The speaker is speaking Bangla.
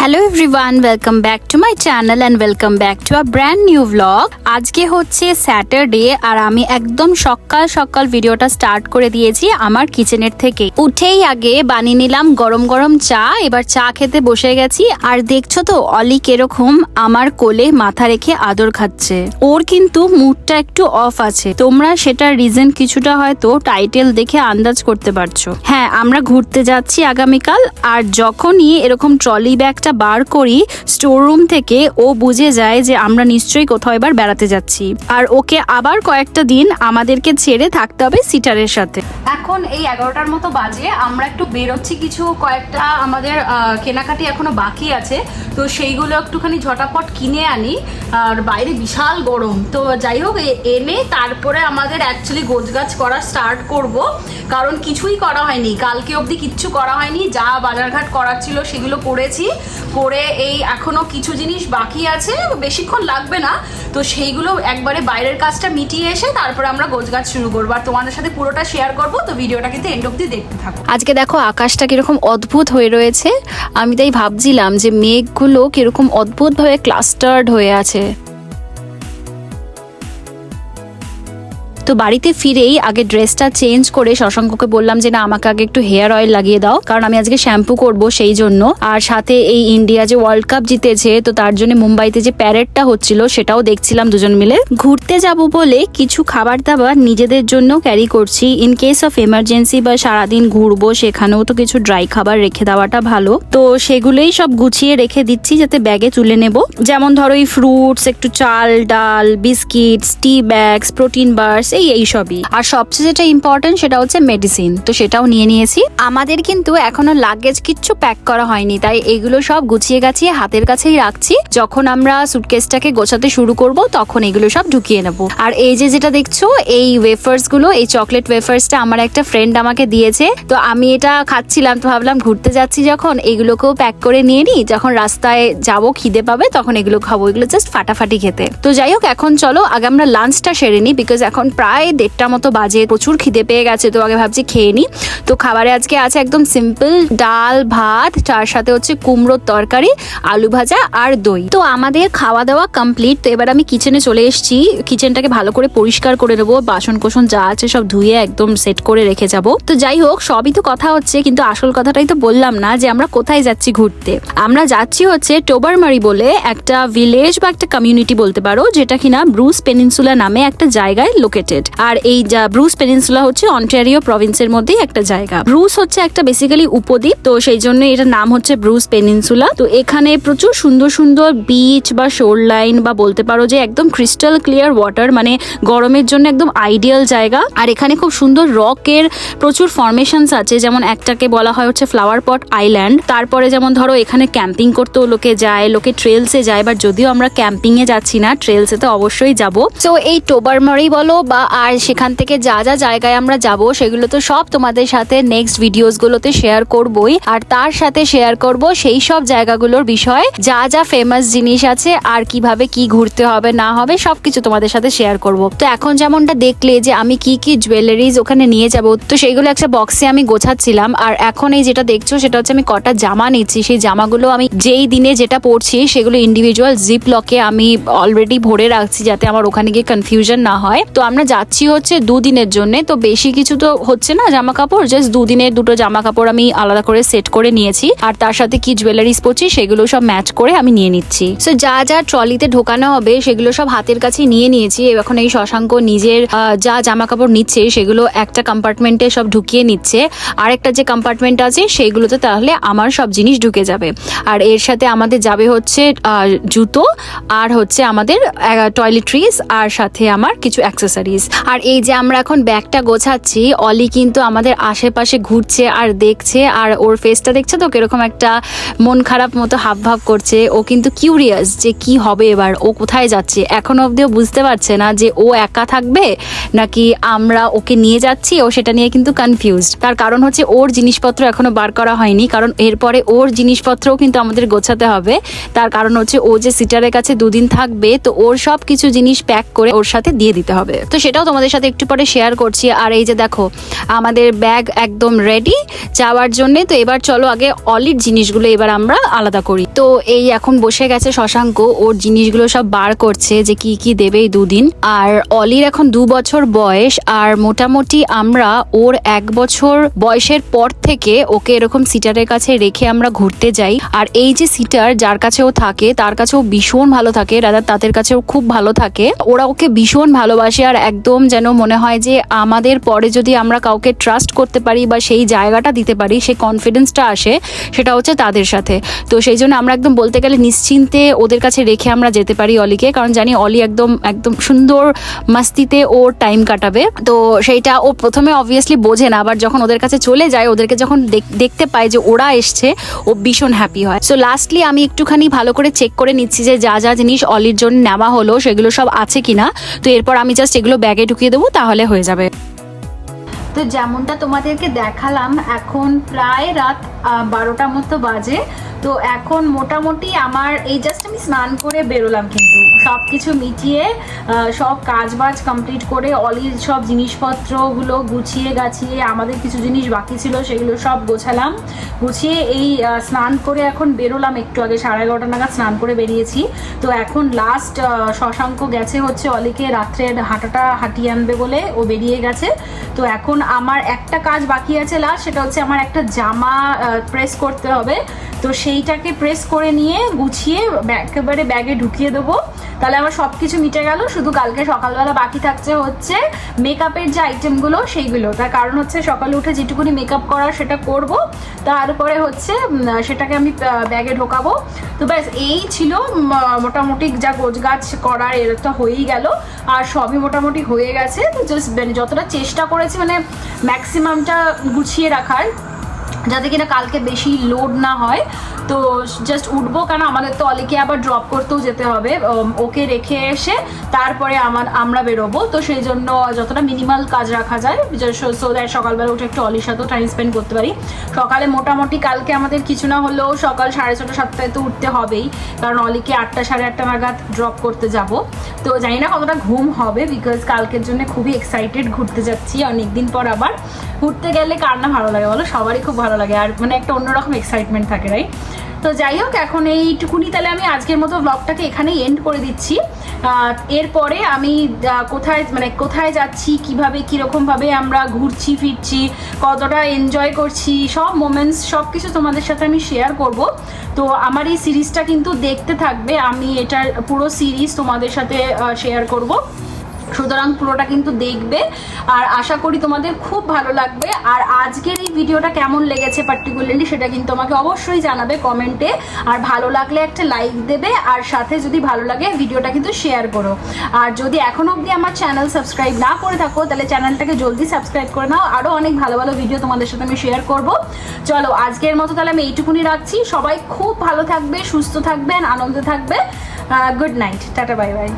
Hello everyone welcome back to my channel and welcome back to a brand new vlog আজকে হচ্ছে স্যাটারডে আর আমি একদম সকাল সকাল ভিডিওটা স্টার্ট করে দিয়েছি আমার কিচেনের থেকে। উঠেই আগে বানিয়ে নিলাম গরম গরম চা, এবার চা খেতে বসে গেছি। আর দেখছ তো, অলি কেরকম আমার কোলে মাথা রেখে আদর খাচ্ছে। ওর কিন্তু মুডটা একটু অফ আছে। তোমরা সেটার রিজন কিছুটা হয়তো টাইটেল দেখে আন্দাজ করতে পারছ। হ্যাঁ আমরা ঘুরতে যাচ্ছি আগামীকাল। আর যখনই এরকম ট্রলি ব্যাগটা বার করি স্টোর রুম থেকে ও বুঝে যায় যে আমরা নিশ্চয়ই কোথাও এবার বেড়াতে যাচ্ছি। আর ওকে আবার কয়েকটা দিন আমাদেরকে ছেড়ে থাকতে হবে সিটারের সাথে। এখন এই এগারোটার মতো বাজে, আমরা একটু বেরোচ্ছি কিছু কয়েকটা আমাদের কেনাকাটি এখনও বাকি আছে। তো সেইগুলো একটুখানি ঝটাপট কিনে আনি। আর বাইরে বিশাল গরম। তো যাই হোক এনে তারপরে আমাদের অ্যাকচুয়ালি গোছগাছ করা স্টার্ট করব। কারণ কিছুই করা হয়নি। কালকে অবধি কিচ্ছু করা হয়নি। যা বাজারঘাট করার ছিল সেগুলো করেছি। করে এই এখনও কিছু জিনিস বাকি আছে, বেশিক্ষণ লাগবে না। তো সেইগুলো একবারে বাইরের কাজটা মিটিয়ে এসে তারপরে আমরা গোছ গাছ শুরু করব। আর তোমাদের সাথে পুরোটা শেয়ার করব, তো ভিডিওটা কিন্তু এন্ড অব্দি দেখতে থাকো। আজকে দেখো আকাশটা কীরকম অদ্ভুত হয়ে রয়েছে। আমি তাই ভাবছিলাম যে মেঘগুলো কীরকম অদ্ভুতভাবে ক্লাস্টার্ড হয়ে আছে। তো বাড়িতে ফিরেই আগে ড্রেসটা চেঞ্জ করে শশাঙ্ককে বললাম যে, না, আমাকে আগে একটু হেয়ার অয়েল লাগিয়ে দাও, কারণ আমি আজকে শ্যাম্পু করব সেই জন্য। আর সাথে এই ইন্ডিয়া যে ওয়ার্ল্ড কাপ জিতেছে, তো তার জন্য মুম্বাইতে যে প্যারেডটা হচ্ছিল, সেটাও দেখছিলাম দুজন মিলে। ঘুরতে যাব বলে কিছু খাবার দাবার নিজেদের জন্য ক্যারি করছি। ইন কেস অফ এমার্জেন্সি বা সারাদিন ঘুরবো, সেখানেও তো কিছু ড্রাই খাবার রেখে দেওয়াটা ভালো। তো সেগুলোই সব গুছিয়ে রেখে দিচ্ছি, যাতে ব্যাগে তুলে নেব। যেমন ধরো, এই ফ্রুটস একটু চাল, ডাল biscuits tea bags protein bars এই এই সবই। আর সবচেয়ে যেটা ইম্পর্টেন্ট সেটা হচ্ছে মেডিসিন তো সেটাও নিয়ে নিয়েছি। আমাদের কিন্তু এখনও লাগেজ কিচ্ছু প্যাক করা হয়নি, তাই এগুলো সব গুছিয়ে গাছিয়ে হাতের কাছেই রাখছি। যখন আমরা সুটকেসটাকে গোছাতে শুরু করব, তখন এগুলো সব ঢুকিয়ে নেব। আর এই যে যেটা দেখছ, এই ওয়েফার্সগুলো এই চকলেট ওয়েফার্সটা আমার একটা ফ্রেন্ড আমাকে দিয়েছে। তো আমি এটা খাচ্ছিলাম, তো ভাবলাম ঘুরতে যাচ্ছি যখন। এগুলোকেও প্যাক করে নিয়ে নিই। যখন রাস্তায় যাব, খিদে পাবে, তখন এগুলো খাব। এগুলো জাস্ট ফাটাফাটি খেতে। তো যাই হোক, এখন চলো, আগে আমরা লাঞ্চটা সেরে নিই বিকজ এখন প্রায় দেড়টা মতো বাজে, প্রচুর খিদে পেয়ে গেছে, তো আগে ভাবছি খেয়ে নিই। তো খাবারে আজকে আছে একদম সিম্পল ডাল, ভাত, তার সাথে হচ্ছে কুমড়োর তরকারি, আলু ভাজা আর দই। তো আমাদের খাওয়া দাওয়া কমপ্লিট তো এবার আমি কিচেনে চলে এসেছি। কিচেনটাকে ভালো করে পরিষ্কার করে নেব বাসন কোসন যা আছে সব ধুয়ে একদম সেট করে রেখে যাব। তো যাই হোক, সবই তো কথা হচ্ছে, কিন্তু আসল কথাটাই তো বললাম না যে আমরা কোথায় যাচ্ছি ঘুরতে। আমরা যাচ্ছি হচ্ছে টোবারমারি বলে একটা ভিলেজ বা একটা কমিউনিটি বলতে পারো, যেটা কিনা ব্রুস পেনিনসুলা নামে একটা জায়গায় লোকেটেড আর এই যা ব্রুস পেনিনসুলা হচ্ছে অন্টারিও প্রভিন্সের মধ্যেই একটা জায়গা। ব্রুস হচ্ছে একটা বেসিক্যালি উপদ্বীপ, তো সেই জন্য এটার নাম হচ্ছে ব্রুস পেনিনসুলা তো এখানে প্রচুর সুন্দর সুন্দর বিচ বা শোর লাইন বা বলতে পারো যে একদম ক্রিস্টাল ক্লিয়ার ওয়াটার মানে গরমের জন্য একদম আইডিয়াল জায়গা। আর এখানে খুব সুন্দর রকের প্রচুর ফরমেশনস আছে, যেমন একটাকে বলা হয় হচ্ছে ফ্লাওয়ার পট আইল্যান্ড তারপরে যেমন ধরো এখানে ক্যাম্পিং করতেও লোকে যায়, লোকে ট্রেলসে যায় বাট যদিও আমরা ক্যাম্পিং এ যাচ্ছি না ট্রেলসে তো অবশ্যই যাব। তো এই টোবারমারি বলো বা আর সেখান থেকে যা যা জায়গায় আমরা যাব, সেগুলো তো সব তোমাদের সাথে নেক্সট ভিডিওস গুলোতে শেয়ার করবই। আর তার সাথে শেয়ার করব সেই সব জায়গাগুলোর বিষয়ে, যা যা ফেমাস জিনিস আছে, আর কীভাবে কি ঘুরতে হবে, না হবে, সবকিছু তোমাদের সাথে শেয়ার করব। তো এখন যেমনটা দেখলে যে আমি কি কি জুয়েলারিজ ওখানে নিয়ে যাব, তো সেইগুলো একটা বক্সে আমি গোছাচ্ছিলাম। আর এখন এই যেটা দেখছ, সেটা হচ্ছে আমি কটা জামা নিচ্ছি। সেই জামাগুলো আমি যেই দিনে যেটা পরছি, সেগুলো ইন্ডিভিজুয়াল জিপ লকে আমি অলরেডি ভরে রাখছি, যাতে আমার ওখানে গিয়ে কনফিউশন না হয়। তো আমরা যাচ্ছি হচ্ছে দুদিনের জন্য, তো বেশি কিছু তো হচ্ছে না জামা কাপড় জাস্ট দুদিনের দুটো জামা কাপড় আমি আলাদা করে সেট করে নিয়েছি। আর তার সাথে কি জুয়েলারিস পরছি সেগুলো সব ম্যাচ করে আমি নিয়ে নিচ্ছি। সো যা যা ট্রলিতে ঢোকানো হবে সেগুলো সব হাতের কাছে নিয়ে নিয়েছি। এখন এই শশাঙ্ক নিজের যা জামা কাপড় নিচ্ছে সেগুলো একটা কম্পার্টমেন্টে সব ঢুকিয়ে নিচ্ছে। আর একটা যে কম্পার্টমেন্ট আছে সেইগুলোতে তাহলে আমার সব জিনিস ঢুকে যাবে। আর এর সাথে আমাদের যাবে হচ্ছে জুতো, আর হচ্ছে আমাদের টয়লেট্রিজ আর সাথে আমার কিছু অ্যাক্সেসরিজ আর এই যে আমরা এখন ব্যাগটা গোছাচ্ছি, অলি কিন্তু আমাদের আশেপাশে ঘুরছে আর দেখছে, আর ওর ফেসটা দেখছে তো? কীরকম একটা মন খারাপ মতো হাব ভাব করছে। ও কিন্তু কিউরিয়াস যে কি হবে এবার, ও কোথায় যাচ্ছে? এখন অবধিও বুঝতে পারছে না যে ও একা থাকবে নাকি আমরা ওকে নিয়ে যাচ্ছি? ও সেটা নিয়ে কিন্তু কনফিউজড তার কারণ হচ্ছে ওর জিনিসপত্র এখনও বার করা হয়নি, কারণ এরপরে ওর জিনিসপত্রও কিন্তু আমাদের গোছাতে হবে। তার কারণ হচ্ছে ও যে সিটারের কাছে দুদিন থাকবে, তো ওর সব কিছু জিনিস প্যাক করে ওর সাথে দিয়ে দিতে হবে। তো সেটা সেটাও তোমাদের সাথে একটু পরে শেয়ার করছি। আর এই যে দেখো, আমাদের ব্যাগ একদম রেডি যাওয়ার জন্য। তো এবার চলো আগে অলির জিনিসগুলো এবার আমরা আলাদা করি। তো এই এখন বসে গেছে শশাঙ্ক। ওর জিনিসগুলো সব বার করছে যে কি কি দেবে এই দুদিন। আর অলির এখন দু বছর বয়স। আর মোটামুটি আমরা ওর এক বছর বয়সের পর থেকে ওকে এরকম সিটারের কাছে রেখে আমরা ঘুরতে যাই। আর এই যে সিটার যার কাছে ও থাকে, তার কাছেও ভীষণ ভালো থাকে। রাদার তাদের কাছেও খুব ভালো থাকে। ওরা ওকে ভীষণ ভালোবাসে। আর একদম যেন মনে হয় যে আমাদের পরে যদি আমরা কাউকে ট্রাস্ট করতে পারি বা সেই জায়গাটা দিতে পারি, সেই কনফিডেন্সটা আসে, সেটা হচ্ছে তাদের সাথে। তো সেই জন্য আমরা একদম বলতে গেলে নিশ্চিন্তে ওদের কাছে রেখে আমরা যেতে পারি অলিকে, কারণ জানি অলি একদম একদম সুন্দর মাস্তিতে ওর টাইম কাটাবে। তো সেইটা ও প্রথমে অবভিয়াসলি বোঝে না, আবার যখন ওদের কাছে চলে যায়, ওদেরকে যখন দেখ- দেখতে পায় যে ওরা এসছে, ও ভীষণ হ্যাপি হয়। সো লাস্টলি আমি একটুখানি ভালো করে চেক করে নিচ্ছি যে যা যা জিনিস অলির জন্য নেওয়া হলো, সেগুলো সব আছে কিনা। তো এরপর আমি জাস্ট এগুলো ব্যাগে ঢুকিয়ে দেবো তাহলে হয়ে যাবে। তো যেমনটা তোমাদেরকে দেখালাম, এখন প্রায় রাত বারোটা মতো বাজে। তো এখন মোটামুটি আমার এই জাস্ট আমি স্নান করে বেরোলাম কিন্তু। সব কিছু মিটিয়ে সব কাজ বাজ কমপ্লিট করে অলির সব জিনিসপত্রগুলো গুছিয়ে গাছিয়ে, আমাদের কিছু জিনিস বাকি ছিল সেগুলো সব গোছালাম। গুছিয়ে এই স্নান করে এখন বেরোলাম একটু আগে, সাড়ে এগারোটা নাগাদ স্নান করে বেরিয়েছি। তো এখন লাস্ট শশাঙ্ক গেছে হচ্ছে অলিকে রাত্রের হাঁটাটা হাঁটিয়ে আনবে বলে, ও বেরিয়ে গেছে। তো এখন আমার একটা কাজ বাকি আছে, লাস্ট, সেটা হচ্ছে আমার একটা জামা প্রেস করতে হবে। তো সেইটাকে প্রেস করে নিয়ে গুছিয়ে একেবারে ব্যাগে ঢুকিয়ে দেবো। তাহলে আমার সব কিছু মিটে গেল, শুধু কালকে সকালবেলা বাকি থাকছে হচ্ছে মেকআপের যে আইটেমগুলো সেইগুলো। তার কারণ হচ্ছে সকালে উঠে যেটুকুনি মেকআপ করার সেটা করব, তারপরে হচ্ছে সেটাকে আমি ব্যাগে ঢোকাবো। তো ব্যাস, এই ছিল মোটামুটি যা গোছগাছ করার এর তো হয়েই গেল। আর সবই মোটামুটি হয়ে গেছে। তো জাস্ট যতটা চেষ্টা করেছি মানে ম্যাক্সিমামটা গুছিয়ে রাখার। যাতে কিনা কালকে বেশি লোড না হয়। তো জাস্ট উঠবো কারণ আমাদের তো অলিকে আবার ড্রপ করতেও যেতে হবে। ওকে রেখে এসে তারপরে আমার, আমরা বেরোবো। তো সেই জন্য যতটা মিনিমাল কাজ রাখা যায় সো দ্যাট সকালবেলা উঠে একটু অলির সাথেও টাইম স্পেন্ড করতে পারি। সকালে মোটামুটি কালকে আমাদের কিছু না হলেও সকাল সাড়ে ছটা, সাতটায় তো উঠতে হবেই। কারণ অলিকে আটটা, সাড়ে আটটা নাগাদ ড্রপ করতে যাব। তো জানি না কতটা ঘুম হবে বিকজ কালকের জন্য খুবই এক্সাইটেড ঘুরতে যাচ্ছি অনেকদিন পর আবার। ঘুরতে গেলে কার না ভালো লাগে বলো? সবারই খুব ভালো লাগে। আর মানে একটা অন্যরকম এক্সাইটমেন্ট থাকে রাইট তো যাই হোক, এখন এইটুকুনি তাহলে আমি আজকের মতো ব্লগটাকে এখানেই এন্ড করে দিচ্ছি। এরপরে আমি কোথায় মানে কোথায় যাচ্ছি, কীভাবে, কীরকমভাবে আমরা ঘুরছি, ফিরছি, কতটা এনজয় করছি, সব মোমেন্টস সব কিছু তোমাদের সাথে আমি শেয়ার করব। তো আমার এই সিরিজটা কিন্তু দেখতে থাকবে, আমি এটার পুরো সিরিজ তোমাদের সাথে শেয়ার করব। সুতরাং পুরোটা কিন্তু দেখবে। আর আশা করি তোমাদের খুব ভালো লাগবে। আর আজকের এই ভিডিওটা কেমন লেগেছে পার্টিকুলারলি সেটা কিন্তু আমাকে অবশ্যই জানাবে কমেন্টে আর ভালো লাগলে একটা লাইক দেবে, আর সাথে যদি ভালো লাগে ভিডিওটা কিন্তু শেয়ার করো। আর যদি এখনও অবধি আমার চ্যানেল সাবস্ক্রাইব না করে থাকো, তাহলে চ্যানেলটাকে জলদি সাবস্ক্রাইব করে নাও। আরও অনেক ভালো ভালো ভিডিও তোমাদের সাথে আমি শেয়ার করব। চলো, আজকের মতো তাহলে আমি এইটুকুনি রাখছি। সবাই খুব ভালো থাকবে, সুস্থ থাকবেন, আনন্দে থাকবে। Good night tata bye bye